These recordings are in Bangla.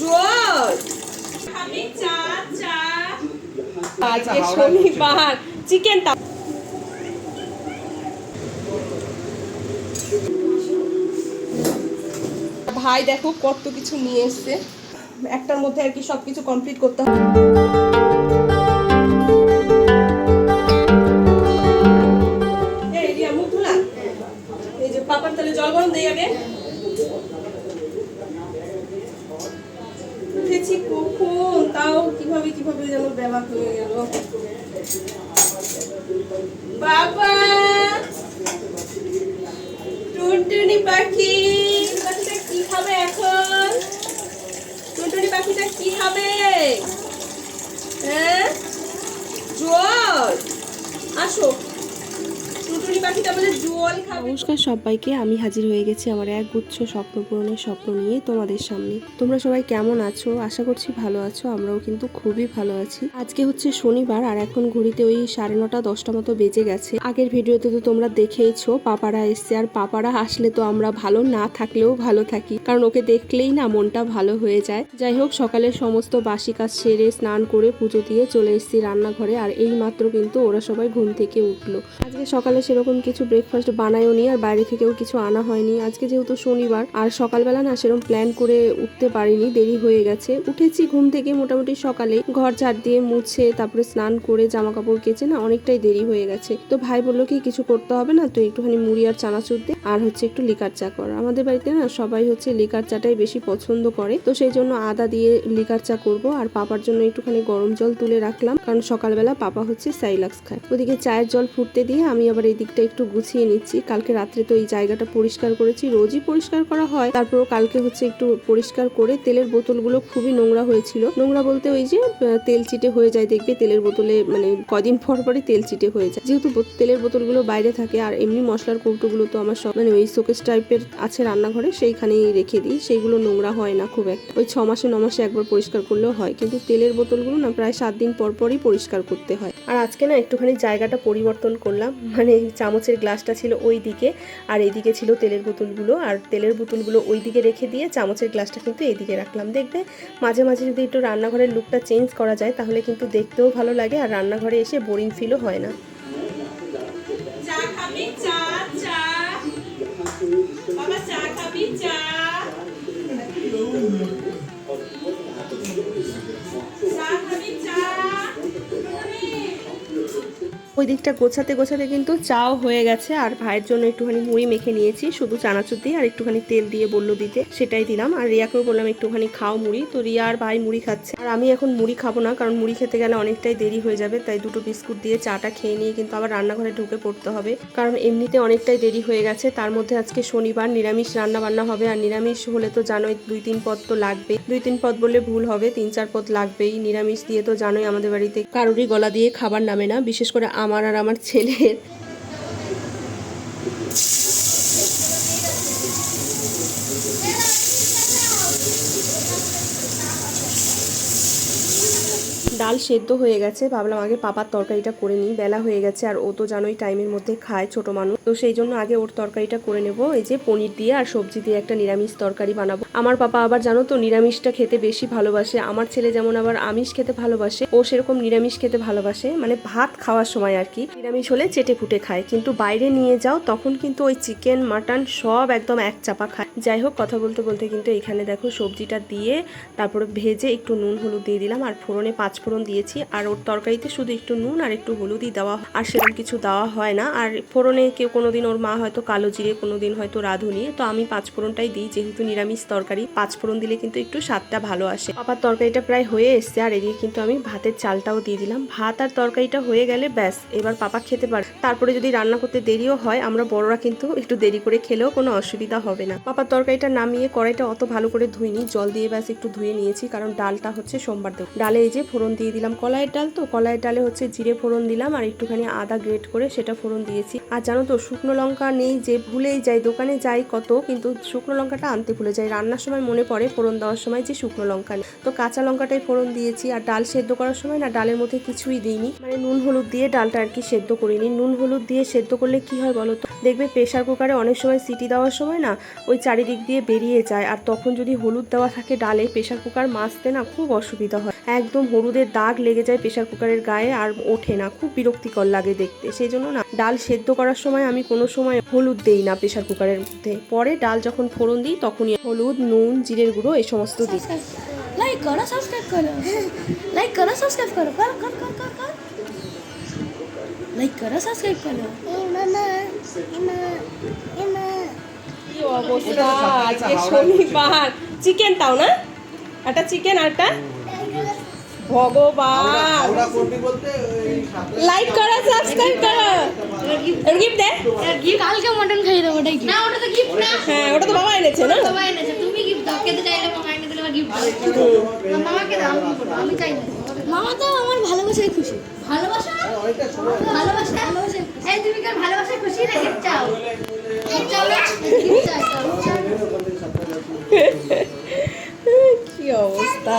জল আমি চা চা। আজকে শনিবার চিকেন তা ভাই দেখো কত কিছু নিয়ে এসছে। একটার মধ্যে আর কি সব কিছু কমপ্লিট করতে হবে। এই যে পাপার তাহলে জল গরম দেই আগে উঠেছি কখন, তাও কীভাবে কীভাবে যেন ব্যবহার হয়ে গেল। বাবা! টুনটুনি পাখি, পাখিটা কি খাবে এখন? টুনটুনি পাখিটা কি খাবে? হ্যাঁ? জল! আসো টুনটুনি পাখিটা বলে জল খাবে নমস্কার সবাইকে, আমি হাজির হয়ে গেছি আমার এক গুচ্ছ স্বপ্ন পূরণের স্বপ্ন নিয়ে তোমাদের সামনে। তোমরা সবাই কেমন আছো? আশা করছি ভালো আছো, আমরাও কিন্তু খুবই ভালো আছি। আজকে হচ্ছে শনিবার আর এখন ঘড়িতে ওই সাড়ে নটা, দশটা মতো বেজে গেছে। আগের ভিডিওতে তো তোমরা দেখেইছো, পাপারা এসছে। আর পাপারা আসলে তো আমরা ভালো না থাকলেও ভালো থাকি। কারণ ওকে দেখলেই না মনটা ভালো হয়ে যায়। যাই হোক, সকালে সমস্ত বাসি কাজ সেরে স্নান করে পুজো দিয়ে চলে এসেছি রান্নাঘরে। আর এই মাত্র কিন্তু ওরা সবাই ঘুম থেকে উঠল। আজকে সকালে সেরকম কিছু ব্রেকফাস্ট বানায়ও নি আর বাইরে থেকেও কিছু আনা হয়নি। আজকে যেহেতু শনিবার, আর সকালবেলা না সেরকম প্ল্যান করে উঠতে পারিনি, দেরি হয়ে গেছে। উঠেছি ঘুম থেকে মোটামুটি সকালে, ঘর ঝাড় দিয়ে মুছে তারপরে স্নান করে জামা কাপড় কেচে না অনেকটাই দেরি হয়ে গেছে। তো ভাই বলল কি, কিছু করতে হবে না, তো একটুখানি মুড়ি আর চানাচুর দে, আর হচ্ছে একটু লিকার চা কর। আমাদের বাড়িতে না সবাই হচ্ছে লিকার চাটাই বেশি পছন্দ করে, তো সেই জন্য আদা দিয়ে লিকার চা করব, আর পাপার জন্য একটুখানি গরম জল তুলে রাখলাম, কারণ সকালবেলা পাপা হচ্ছে সাইলাক্স খায়। ওদিকে চায়ের জল ফুটতে দিয়ে আমি আবার এই দিকটা একটু গুছিয়ে নিচ্ছি। কালকে রাত্রে তো এই জায়গাটা পরিষ্কার করেছি, রোজই পরিষ্কার করা হয়। তারপরও কালকে হচ্ছে একটু পরিষ্কার করে তেলের বোতলগুলো খুবই নোংরা হয়েছিল। নোংরা বলতে ওই যে তেল চিটে হয়ে যায় দেখবে, তেলের বোতলে মানে কদিন পর পরই তেল চিটে হয়ে যায়। যেহেতু তেলের বোতলগুলো বাইরে থাকে, আর এমনি মশলার কৌটোগুলো তো আমার সব মানে ওই শোকেস টাইপের আছে রান্নাঘরে, সেইখানেই রেখে দিই। সেইগুলো নোংরা হয় না খুব একটা। ওই ছ মাসে ন মাসে একবার পরিষ্কার করলেও হয়। কিন্তু তেলের বোতলগুলো না প্রায় সাত দিন পর পরই পরিষ্কার করতে হয়। আর আজকে না একটুখানি জায়গাটা পরিবর্তন করলাম। মানে চামচের গ্লাসটা ছিল ওই দিকে আর এইদিকে ছিল তেলের বোতলগুলো। আর তেলের বোতলগুলো ওই দিকে রেখে দিয়ে চামচের গ্লাসটা কিন্তু এইদিকে রাখলাম। দেখবে মাঝে মাঝে যদি একটু রান্নাঘরের লুকটা চেঞ্জ করা যায়, তাহলে কিন্তু দেখতেও ভালো লাগে আর রান্নাঘরে এসে বোরিং ফিলও হয় না। ওই দিকটা গোছাতে গোছাতে কিন্তু চাও হয়ে গেছে। আর ভাইয়ের জন্য একটুখানি মুড়ি মেখে নিয়েছি, শুধু চানাচুর দিয়ে আর একটুখানি তেল দিয়ে বলল দিতে, সেটাই দিলাম। আর রিয়াকেও বললাম একটুখানি খাও মুড়ি। তো রিয়া আর ভাই মুড়ি খাচ্ছে। আর আমি এখন মুড়ি খাব না, কারণ মুড়ি খেতে গেলে অনেকটাই দেরি হয়ে যাবে, তাই দুটো বিস্কুট দিয়ে চাটা খেয়ে নিয়ে কিন্তু আবার রান্নাঘরে ঢুকে পড়তে হবে। কারণ এমনিতে অনেকটাই দেরি হয়ে গেছে। তার মধ্যে আজকে শনিবার, নিরামিষ রান্না বান্না হবে। আর নিরামিষ হলে তো জানোই দুই তিন পদ তো লাগবে দুই তিন পদ বললে ভুল হবে, তিন চার পদ লাগবেই। নিরামিষ দিয়ে তো জানোই আমাদের বাড়িতে কারোরই গলা দিয়ে খাবার নামে না। বিশেষ করে আমার আর আমার ছেলের ডাল সেদ্ধ হয়ে গেছে। ভাবলাম আগে পাপার তরকারিটা করে নিই। বেলা হয়ে গেছে আর ও তো জানোই টাইমের মধ্যে খায় ছোট মানুষ। তো সেই জন্য আগে ওর তরকারিটা করে নেব। এই যে পনির দিয়ে আর সবজি দিয়ে একটা নিরামিষ তরকারি বানাবো। আমার পাপা আবার জানো তো নিরামিষটা খেতে বেশি ভালোবাসে। আমার ছেলে যেমন আবার আমিষ খেতে ভালোবাসে, ও সেরকম নিরামিষ খেতে ভালোবাসে। মানে ভাত খাওয়ার সময় আর কি। নিরামিষ হলে চেটে ফুটে খায়। কিন্তু বাইরে নিয়ে যাও, তখন কিন্তু ওই চিকেন, মাটন সব একদম এক চাপা খায়। যাই হোক, কথা বলতে বলতে কিন্তু এখানে দেখো সবজিটা দিয়ে তারপরে ভেজে একটু নুন, হলুদ দিয়ে দিলাম। আর ফোড়নে পাঁচ ফোড়ন দিয়েছি আর ওর তরকারিতে শুধু একটু নুন আর একটু হলুদই দেওয়া। আর সেরকম কিছু দেওয়া হয় না। আর ফোড়নে কেউ কোনোদিন ওর মা হয়তো কালো জিরে, কোনোদিন হয়তো রাঁধুনি তো আমি পাঁচ ফোড়নটাই দিই, যেহেতু নিরামিষ তরকারি। পাঁচ ফোড়ন দিলে কিন্তু একটু স্বাদটা ভালো আসে। পাপার তরকারিটা প্রায় হয়ে এসছে আর এদিকে কিন্তু আমি ভাতের চালটাও দিয়ে দিলাম। ভাত আর তরকারিটা হয়ে গেলে ব্যাস, এবার পাপা খেতে পারে তারপরে যদি রান্না করতে দেরিও হয়, আমরা বড়রা কিন্তু একটু দেরি করে খেলেও কোনো অসুবিধা হবে না। পাপার তরকারিটা নামিয়ে কড়াইটা অত ভালো করে ধুইনি। জল দিয়ে ব্যাস একটু ধুয়ে নিয়েছি, কারণ ডালটা হচ্ছে সোমবার দেব ডালে এই যে ফোড়ন দিয়ে দিলাম কলাইয়ের ডাল তো। কলাইয়ের ডালে হচ্ছে জিরে ফোড়ন দিলাম আর একটুখানি আদা গ্রেট করে সেটা ফোড়ন দিয়েছি। আর জানো তো, শুকনো লঙ্কা নেই যে ভুলেই যাই, দোকানে যাই কত, কিন্তু শুকনো লঙ্কাটা আনতে ভুলে যাই। রান্নার সময় মনে পড়ে ফোড়ন দেওয়ার সময় যে শুকনো লঙ্কা নেই। তো কাঁচা লঙ্কাটাই ফোড়ন দিয়েছি। আর ডাল সেদ্ধ করার সময় না ডালের মধ্যে কিছুই দিইনি। মানে নুন হলুদ দিয়ে ডালটা আর কি সেদ্ধ করিনি। নুন হলুদ দিয়ে সেদ্ধ করলে কি হয় বলো তো? দেখবে প্রেশার কুকারে অনেক সময় সিটি দেওয়ার সময় না ওই চারিদিক দিয়ে বেরিয়ে যায়। আর তখন যদি হলুদ দেওয়া থাকে ডালে প্রেশার কুকার মাজতে না খুব অসুবিধা হয়। একদম হলুদের দাগ লেগে যায় প্রেশার কুকারের গায়ে আর ওঠে না খুব বিরক্তিকর লাগে দেখতে। সেই জন্য না ডাল সেদ্ধ করার সময় আমি কোনো সময় হলুদ দেই না প্রেশার কুকারের মধ্যে। পরে ডাল যখন ফোড়ন দিই তখনই হলুদ নুন জিরের গুঁড়ো এই সমস্ত দিই। লাইক করো সাবস্ক্রাইব করো লাইক করো সাবস্ক্রাইব করো কর কর কর কর কর লাইক করো সাবস্ক্রাইব করো। কি অবস্থা? আজকে শনিবার। চিকেন তাও না? একটা চিকেন আরটা ভগবান লাইক করো সাবস্ক্রাইব করো গিফট দে কালকে মটন খাইয়ে দেবো ওটাই না ওটা তো গিফট না হ্যাঁ ওটা তো বাবা এনেছে না বাবা এনেছে তুমি গিফট দাও খেতে চাইলে মামা এনে দিলে গিফট মামাকে দাও আমি চাই না মামা তো আমার ভালোবাসায় খুশি ভালোবাসা ভালোবাসা ভালোবাসা এই তুমি কার ভালোবাসায় খুশি না গিফট চাও চাও না গিফট চাই কি অবস্থা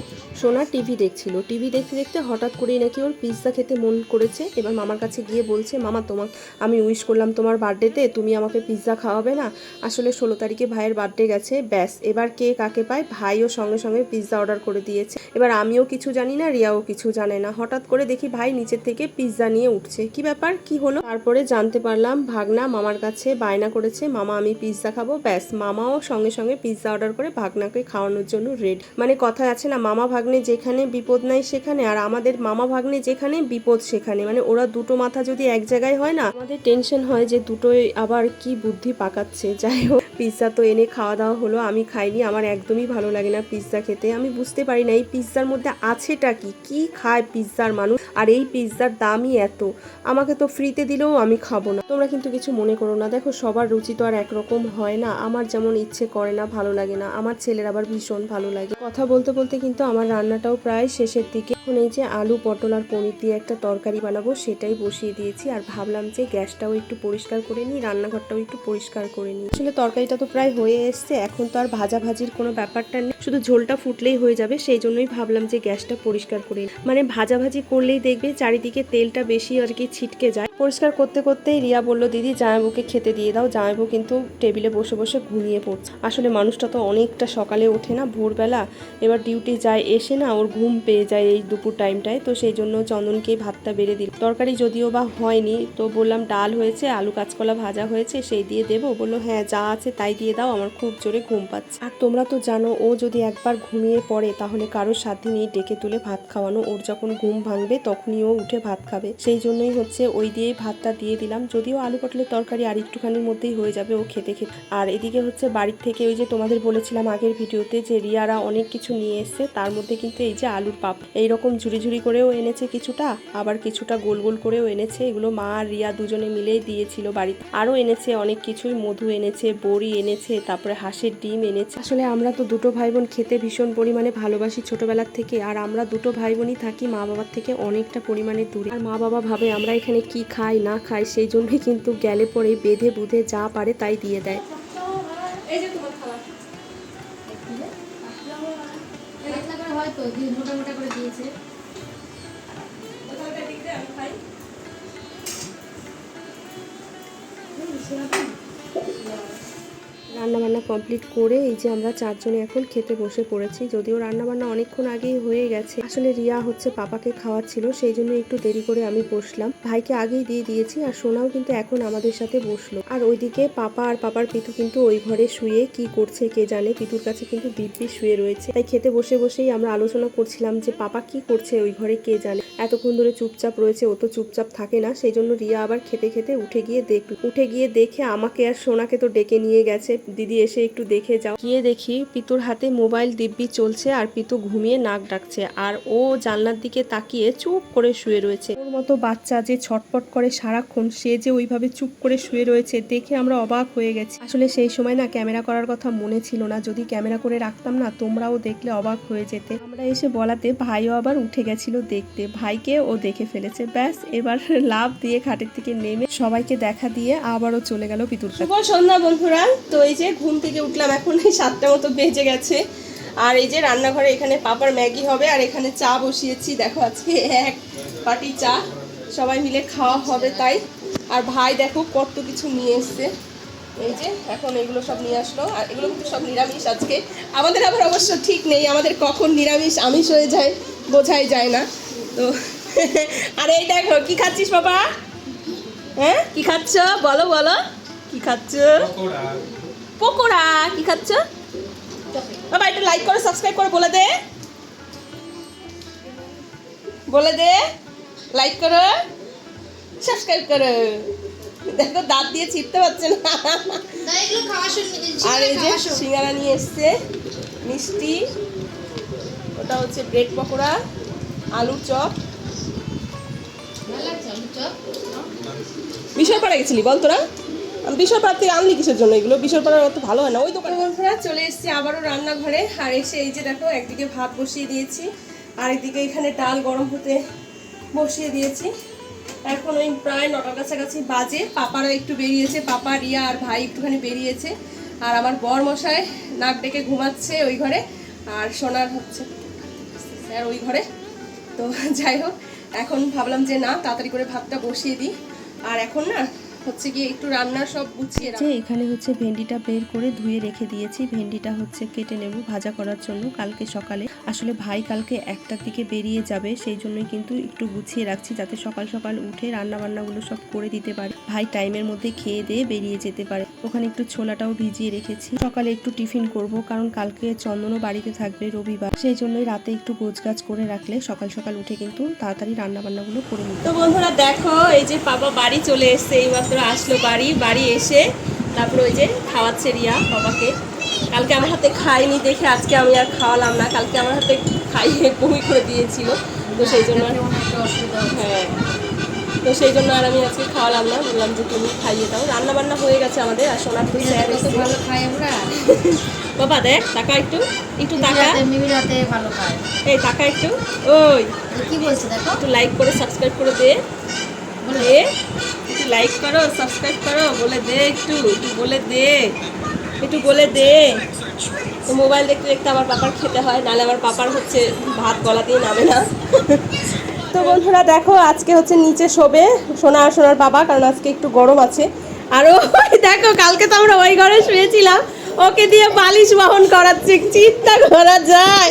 সোনা টিভি দেখছিল। টিভি দেখতে দেখতে হঠাৎ করেই নাকি ওর পিৎজা খেতে মন করেছে। এবার মামার কাছে গিয়ে বলছে, মামা তোমার আমি উইশ করলাম তোমার বার্থডেতে তুমি আমাকে পিৎজা খাওয়াবে না? আসলে ষোলো তারিখে ভাইয়ের বার্থডে গেছে। ব্যাস, এবার কে কাকে পায়? ভাইও সঙ্গে সঙ্গে পিৎজা অর্ডার করে দিয়েছে। এবার আমিও কিছু জানি না, রিয়াও কিছু জানে না। হঠাৎ করে দেখি ভাই নিচের থেকে পিৎজা নিয়ে উঠছে। কি ব্যাপার? কি হলো? তারপরে জানতে পারলাম, ভাগনা মামার কাছে বায়না করেছে, মামা, আমি পিৎজা খাব। ব্যাস, মামাও সঙ্গে সঙ্গে পিৎজা অর্ডার করে ভাগনাকে খাওয়ানোর জন্য রেড মানে কথা আছে না, মামা, ভাগ্নে যেখানে বিপদ নাই সেখানে, আর আমাদের মামা ভাগ্নে যেখানে বিপদ সেখানে। মানে ওরা দুটো মাথা যদি এক জায়গায় হয় না, আমাদের টেনশন হয় যে দুটোই আবার কি বুদ্ধি পাকাচ্ছে। যাই হোক। পিৎজা তো এনে খাওয়া দাওয়া হলো, আমি খাইনি, আমার একদমই ভালো লাগে না পিৎজা খেতে। আমি বুঝতে পারি না, এই পিৎজার মধ্যে আছেটা কি? কি খায় পিৎজার মানুষ? আর এই পিৎজার দামই এত। আমাকে তো ফ্রিতে দিলেও আমি খাব না। তোমরা কিন্তু কিছু মনে করো না। দেখো, সবার রুচি তো আর একরকম হয় না। আমার যেমন ইচ্ছে করে না, ভালো লাগে না। আমার ছেলের আবার ভীষণ ভালো লাগে। কথা বলতে বলতে কিন্তু আমার রান্নাটাও প্রায় শেষের দিকে। এখন এই যে আলু, পটল আর পনির দিয়ে একটা তরকারি বানাবো, সেটাই বসিয়ে দিয়েছি। আর ভাবলাম যে গ্যাসটাও একটু পরিষ্কার করে নিই, রান্নাঘরটাও একটু পরিষ্কার করে নিই। আসলে তরকারিটা তো প্রায় হয়ে এসছে, এখন তো আর ভাজা ভাজির কোনো ব্যাপারটা নেই শুধু ঝোলটা ফুটলেই হয়ে যাবে, সেই জন্যই ভাবলাম যে গ্যাসটা পরিষ্কার করে। মানে ভাজাভাজি করলেই দেখবে চারিদিকে তেলটা বেশি আর কি ছিটকে যায় পরিষ্কার করতে করতেই রিয়া বলল, দিদি, জামাইবুকে খেতে দিয়ে দাও। জামাইবু কিন্তু টেবিলে বসে বসে ঘুমিয়ে পড়ছে। আসলে মানুষটা তো অনেকটা সকালে ওঠে না, ভোরবেলা। এবার ডিউটি যায় এসে না ওর ঘুম পেয়ে যায় এই দুপুর টাইমটায়। তো সেই জন্য চন্দনকেই ভাতটা বেড়ে দিল। তরকারি যদিও বা হয়নি, তো বললাম ডাল হয়েছে, আলু কাঁচকলা ভাজা হয়েছে, সেই দিয়ে দেবো। বলল হ্যাঁ যা আছে তাই দিয়ে দাও, আমার খুব জোরে ঘুম পাচ্ছে। আর তোমরা তো জানো, ও যদি একবার ঘুমিয়ে পড়ে, তাহলে কারোর সাথে নিয়ে ডেকে তুলে ভাত খাওয়ানো। ওর যখন ঘুম ভাঙবে, তখনই ও উঠে ভাত খাবে। সেই জন্যই হচ্ছে ওই দিয়েই ভাতটা দিয়ে দিলাম। যদিও আলু পটলের তরকারি আর একটুখানির মধ্যেই হয়ে যাবে ও খেতে খেতে। আর এদিকে হচ্ছে বাড়ির থেকে ওই যে তোমাদের বলেছিলাম আগের ভিডিওতে যে রিয়ারা অনেক কিছু নিয়ে এসছে, তার মধ্যে কিন্তু এই যে আলুর পাপ। এইরকম ঝুড়ি ঝুড়ি করেও এনেছে কিছুটা, আবার কিছুটা গোল গোল করেও এনেছে। এগুলো মা আর রিয়া দুজনে মিলেই দিয়েছিল বাড়িতে। আরও এনেছে অনেক কিছুই, মধু এনেছে, বড়ি এনেছে, তারপরে হাঁসের ডিম এনেছে। আসলে আমরা তো দুটো ভাই বোন খেতে ভীষণ পরিমাণে ভালোবাসি ছোটবেলার থেকে, আর আমরা দুটো ভাই বোনই থাকি মা বাবার থেকে অনেকটা পরিমাণে দূরে। আর মা বাবা ভাবে আমরা এখানে কি খাই না খায় সেই জন্যই কিন্তু গেলে পরে বেঁধে বুধে যা পারে তাই দিয়ে দেয় করে দিয়েছে কমপ্লিট করে এই যে আমরা চারজনে এখন খেতে বসে পড়েছি। যদিও রান্নাবান্না অনেকক্ষণ আগেই হয়ে গেছে। আসলে রিয়া হচ্ছে পাপাকে খাওয়াচ্ছিল, সেই জন্য একটু দেরি করে আমি বসলাম। ভাইকে আগেই দিয়ে দিয়েছি আর সোনাও কিন্তু এখন আমাদের সাথে বসল। আর ওইদিকে পাপা আর পাপার পিতু কিন্তু ওই ঘরে শুয়ে কি করছে কে জানে, পিতুর কাছে কিন্তু দিব্যি শুয়ে রয়েছে। তাই খেতে বসে বসেই আমরা আলোচনা করছিলাম যে পাপা কি করছে ওই ঘরে কে জানে। এতক্ষণ ধরে চুপচাপ রয়েছে, ও তো চুপচাপ থাকে না, সেই জন্য রিয়া আবার খেতে খেতে উঠে গিয়ে দেখ উঠে গিয়ে দেখে আমাকে আর সোনাকে তো ডেকে নিয়ে গেছে। দিদি এসে একটু দেখে যাও। গিয়ে দেখি পিতুর হাতে মোবাইল দিব্যি চলছে আর পিতু ঘুমিয়ে নাক ডাকছে আর ও জানলার দিকে তাকিয়ে চুপ করে শুয়ে রয়েছে। ওর মতো বাচ্চা যে ছটপট করে সারাক্ষণ, সে যে ওইভাবে চুপ করে শুয়ে রয়েছে দেখে আমরা অবাক হয়ে গেছি। আসলে সেই সময় না ক্যামেরা করার কথা মনে ছিল না। যদি ক্যামেরা করে রাখতাম না, তোমরাও দেখলে অবাক হয়ে যেতে। আমরা এসে বলাতে ভাইও আবার উঠে গেছিল দেখতে। ভাইকে ও দেখে ফেলেছে। ব্যাস, এবার লাভ দিয়ে খাটের থেকে নেমে সবাইকে দেখা দিয়ে আবারও চলে গেল পিতুর সন্ধ্যা বন্ধুরা। তো এই যে ঘুম থেকে উঠলাম, এখন এই সাতটা মতো বেজে গেছে। আর এই যে রান্নাঘরে এখানে পাপার ম্যাগি হবে, আর এখানে চা বসিয়েছি। দেখো আজকে এক পাটি চা, সবাই মিলে খাওয়া হবে তাই। আর ভাই দেখো কত কিছু নিয়ে এসছে। এই যে এখন এগুলো সব নিয়ে আসলো, আর এগুলো কিন্তু সব নিরামিষ আজকে। আমাদের আবার অবশ্য ঠিক নেই, আমাদের কখন নিরামিষ, আমিষ হয়ে যায়, বোঝাই যায় না। তো, আর এই দেখো, কি খাচ্ছিস বাবা হ্যাঁ কি খাচ্ছ? বলো বলো। কি খাচ্ছ? পকোড়া কি খাচ্ছ? বাবা এটা লাইক করে সাবস্ক্রাইব করে বলে দে। বলে দে। লাইক করো সাবস্ক্রাইব করো। দেখো দাঁত দিয়ে ছিটতে পারছে না। আর এই যে সিঙ্গারা নিয়ে এসছে মিষ্টি। ওটা হচ্ছে ব্রেড পকোড়া আলুর চপ। লাগছে আলু গেছিলি বল তোরা। আমি বিশালপাড়া থেকে আনলি কিসের জন্য? এগুলো বিশালপাড়ার অত ভালো হয় না। ওই দোকানে বন্ধুরা, চলে এসেছি আবারও রান্নাঘরে। আর এসে এই যে দেখো, একদিকে ভাত বসিয়ে দিয়েছি আর একদিকে এখানে ডাল গরম হতে বসিয়ে দিয়েছি। এখন ওই প্রায় নটার কাছাকাছি বাজে। পাপারা একটু বেরিয়েছে। পাপা, রিয়া আর ভাই একটুখানি বেরিয়েছে। আর আমার বর মশাই নাক ডেকে ঘুমাচ্ছে ওই ঘরে, আর সোনার হচ্ছে স্যার ওই ঘরে। তো যাই হোক, এখন ভাবলাম যে না, তাড়াতাড়ি করে ভাতটা বসিয়ে দিই। আর এখন না হচ্ছে গিয়ে একটু রান্না সব গুছিয়ে যে এখানে হচ্ছে ভেন্ডিটা বের করে ধুয়ে রেখে দিয়েছি। ভেন্ডিটা হচ্ছে কেটে নেব ভাজা করার জন্য কালকে সকালে। আসলে ভাই কালকে একটার দিকে বেরিয়ে যাবে সেই জন্যই কিন্তু একটু গুছিয়ে রাখছি যাতে সকাল সকাল উঠে রান্না বান্নাগুলো সব করে দিতে পারে। ভাই টাইমের মধ্যে খেয়ে দিয়ে বেরিয়ে যেতে পারে। ওখানে একটু ছোলাটাও ভিজিয়ে রেখেছি। সকালে একটু টিফিন করব কারণ কালকে চন্দনও বাড়িতে থাকবে রবিবার। সেই জন্যই রাতে একটু গোছগাছ করে রাখলে সকাল সকাল উঠে কিন্তু তাড়াতাড়ি রান্না বান্নাগুলো করে নিতে তো বন্ধুরা দেখো এই যে বাবা বাড়ি চলে এসছে এইমাত্র আসলো বাড়ি। বাড়ি এসে তারপর ওই যে খাওয়াচ্ছে রিয়া বাবাকে কালকে আমার হাতে খাইনি দেখে আজকে আমি আর খাওয়ালাম না। কালকে আমার হাতে খাইয়ে বমি করে দিয়েছিল। তো সেই জন্য হ্যাঁ। তো সেই জন্য আর আমি আজকে খাওয়ালাম না বললাম যে তুমি খাইয়ে দাও। রান্না বান্না হয়ে গেছে আমাদের আর সোনার তো। ভালো খাই আমরা? বাবা দেখ টাকা একটু একটু টাকা। রাতে ভালো খাই এই টাকা একটু ওই। কি বলছে দেখো? একটু লাইক করে সাবস্ক্রাইব করে দে। দে একটু লাইক করো সাবস্ক্রাইব করো বলে দে একটু একটু বলে দে। একটু বলে দে। তো মোবাইল দেখতে দেখতে আমার পাপার খেতে হয় নাহলে আমার পাপার হচ্ছে ভাত গলা দিয়ে নামে না। তো বন্ধুরা দেখো আজকে হচ্ছে নিচে শোবে সোনা আর সোনার বাবা কারণ আজকে একটু গরম আছে। আর ওই দেখো কালকে তো আমরা ওই ঘরে শুয়েছিলাম। ওকে দিয়ে বালিশ বহন করাচ্ছে চিন্তা করা যায়।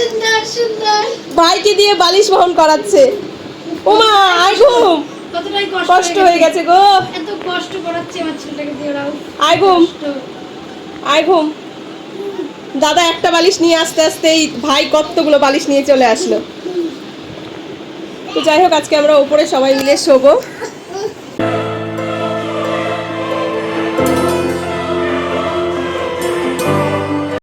ভাইকে দিয়ে বালিশ বহন করাচ্ছে। ওমা আয় ঘুম কষ্ট হয়ে গেছে। গো। এত কষ্ট করাচ্ছে আমার ছেলেটাকে দিয়ে ওরাও আয় ঘুম আয় ঘুম দাদা একটা বালিশ নিয়ে আসতে আসতে এই ভাই কতগুলো বালিশ নিয়ে চলে আসলো। তো যাই হোক আজকে আমরা ওপরে সবাই মিলে শোবো।